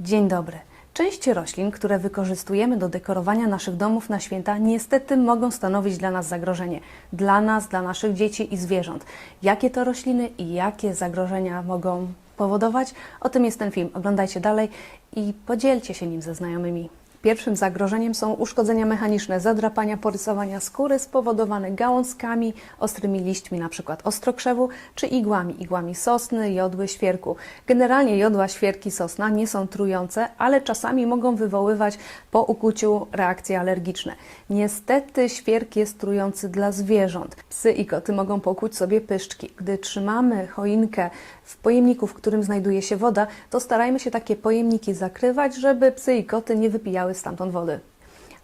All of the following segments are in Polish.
Dzień dobry. Część roślin, które wykorzystujemy do dekorowania naszych domów na święta, niestety mogą stanowić dla nas zagrożenie. Dla nas, dla naszych dzieci i zwierząt. Jakie to rośliny i jakie zagrożenia mogą powodować? O tym jest ten film. Oglądajcie dalej i podzielcie się nim ze znajomymi. Pierwszym zagrożeniem są uszkodzenia mechaniczne, zadrapania, porysowania skóry spowodowane gałązkami, ostrymi liśćmi, np. ostrokrzewu, czy igłami, igłami sosny, jodły, świerku. Generalnie jodła, świerki, sosna nie są trujące, ale czasami mogą wywoływać po ukuciu reakcje alergiczne. Niestety świerk jest trujący dla zwierząt. Psy i koty mogą pokuć sobie pyszczki. Gdy trzymamy choinkę w pojemniku, w którym znajduje się woda, to starajmy się takie pojemniki zakrywać, żeby psy i koty nie wypijały stamtąd wody.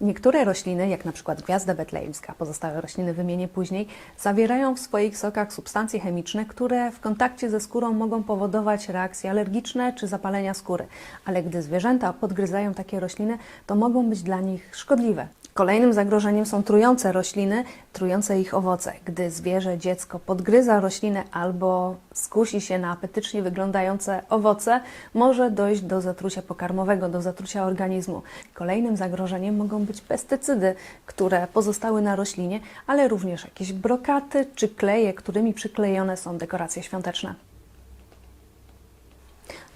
Niektóre rośliny, jak na przykład gwiazda betlejemska, pozostałe rośliny wymienię później, zawierają w swoich sokach substancje chemiczne, które w kontakcie ze skórą mogą powodować reakcje alergiczne czy zapalenia skóry. Ale gdy zwierzęta podgryzają takie rośliny, to mogą być dla nich szkodliwe. Kolejnym zagrożeniem są trujące rośliny, trujące ich owoce. Gdy zwierzę, dziecko podgryza roślinę albo skusi się na apetycznie wyglądające owoce, może dojść do zatrucia pokarmowego, do zatrucia organizmu. Kolejnym zagrożeniem mogą być pestycydy, które pozostały na roślinie, ale również jakieś brokaty czy kleje, którymi przyklejone są dekoracje świąteczne.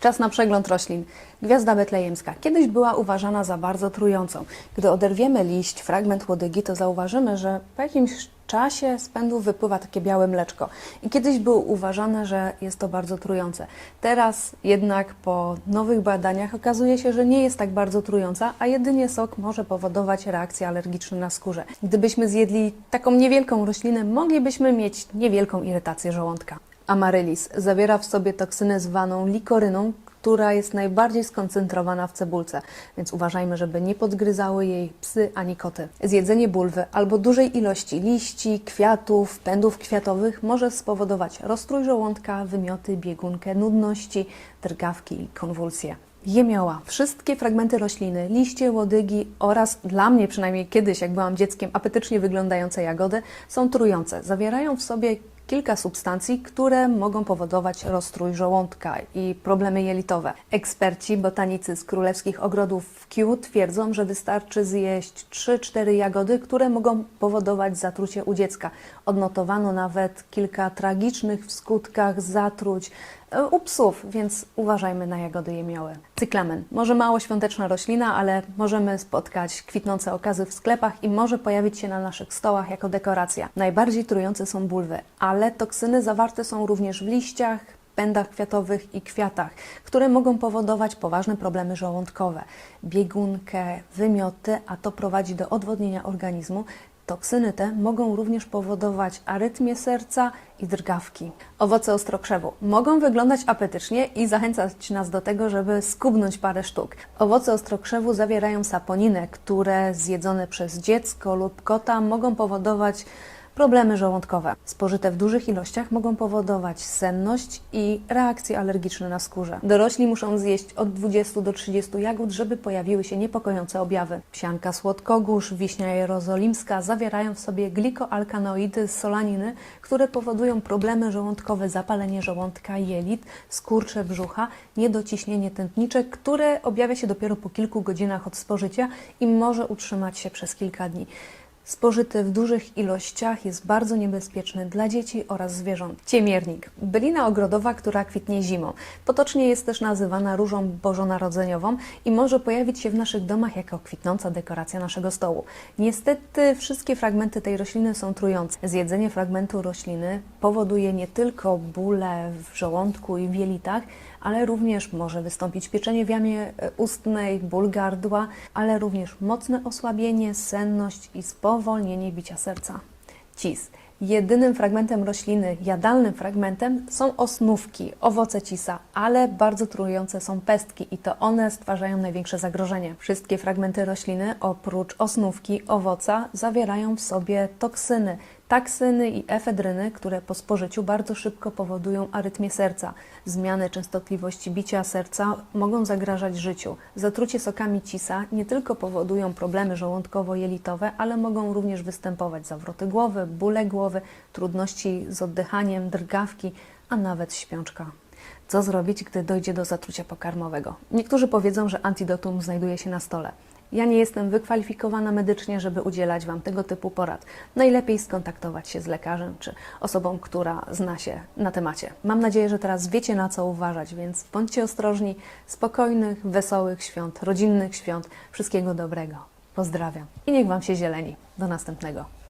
Czas na przegląd roślin. Gwiazda betlejemska kiedyś była uważana za bardzo trującą. Gdy oderwiemy liść, fragment łodygi, to zauważymy, że po jakimś czasie z wypływa takie białe mleczko. I kiedyś było uważane, że jest to bardzo trujące. Teraz jednak po nowych badaniach okazuje się, że nie jest tak bardzo trująca, a jedynie sok może powodować reakcje alergiczne na skórze. Gdybyśmy zjedli taką niewielką roślinę, moglibyśmy mieć niewielką irytację żołądka. Amaryllis zawiera w sobie toksynę zwaną likoryną, która jest najbardziej skoncentrowana w cebulce, więc uważajmy, żeby nie podgryzały jej psy ani koty. Zjedzenie bulwy albo dużej ilości liści, kwiatów, pędów kwiatowych może spowodować rozstrój żołądka, wymioty, biegunkę, nudności, drgawki i konwulsje. Jemioła. Wszystkie fragmenty rośliny, liście, łodygi oraz dla mnie przynajmniej kiedyś, jak byłam dzieckiem, apetycznie wyglądające jagody są trujące. Zawierają w sobie kilka substancji, które mogą powodować rozstrój żołądka i problemy jelitowe. Eksperci, botanicy z królewskich ogrodów w Kew twierdzą, że wystarczy zjeść 3-4 jagody, które mogą powodować zatrucie u dziecka. Odnotowano nawet kilka tragicznych w skutkach zatruć u psów, więc uważajmy na jagody jemioły. Cyklamen. Może mało świąteczna roślina, ale możemy spotkać kwitnące okazy w sklepach i może pojawić się na naszych stołach jako dekoracja. Najbardziej trujące są bulwy, ale toksyny zawarte są również w liściach, pędach kwiatowych i kwiatach, które mogą powodować poważne problemy żołądkowe, biegunkę, wymioty, a to prowadzi do odwodnienia organizmu. Toksyny te mogą również powodować arytmię serca i drgawki. Owoce ostrokrzewu mogą wyglądać apetycznie i zachęcać nas do tego, żeby skubnąć parę sztuk. Owoce ostrokrzewu zawierają saponinę, które zjedzone przez dziecko lub kota mogą powodować Problemy żołądkowe spożyte w dużych ilościach mogą powodować senność i reakcje alergiczne na skórze. Dorośli muszą zjeść od 20 do 30 jagód, żeby pojawiły się niepokojące objawy. Psianka słodkogórz, wiśnia jerozolimska zawierają w sobie glikoalkanoidy z solaniny, które powodują problemy żołądkowe, zapalenie żołądka, jelit, skurcze brzucha, niedociśnienie tętniczek, które objawia się dopiero po kilku godzinach od spożycia i może utrzymać się przez kilka dni spożyty w dużych ilościach jest bardzo niebezpieczny dla dzieci oraz zwierząt. Ciemiernik. Bylina ogrodowa, która kwitnie zimą. Potocznie jest też nazywana różą bożonarodzeniową i może pojawić się w naszych domach jako kwitnąca dekoracja naszego stołu. Niestety wszystkie fragmenty tej rośliny są trujące. Zjedzenie fragmentu rośliny powoduje nie tylko bóle w żołądku i w jelitach, ale również może wystąpić pieczenie w jamie e, ustnej, ból gardła, ale również mocne osłabienie, senność i spowolnienie bicia serca. Cis. Jedynym fragmentem rośliny, jadalnym fragmentem są osnówki, owoce cisa, ale bardzo trujące są pestki i to one stwarzają największe zagrożenie. Wszystkie fragmenty rośliny, oprócz osnówki, owoca, zawierają w sobie toksyny, taksyny i efedryny, które po spożyciu bardzo szybko powodują arytmię serca. Zmiany częstotliwości bicia serca mogą zagrażać życiu. Zatrucie sokami cisa nie tylko powodują problemy żołądkowo-jelitowe, ale mogą również występować zawroty głowy, bóle głowy, trudności z oddychaniem, drgawki, a nawet śpiączka. Co zrobić, gdy dojdzie do zatrucia pokarmowego? Niektórzy powiedzą, że antidotum znajduje się na stole. Ja nie jestem wykwalifikowana medycznie, żeby udzielać Wam tego typu porad. Najlepiej skontaktować się z lekarzem czy osobą, która zna się na temacie. Mam nadzieję, że teraz wiecie na co uważać, więc bądźcie ostrożni. Spokojnych, wesołych świąt, rodzinnych świąt. Wszystkiego dobrego. Pozdrawiam i niech Wam się zieleni. Do następnego.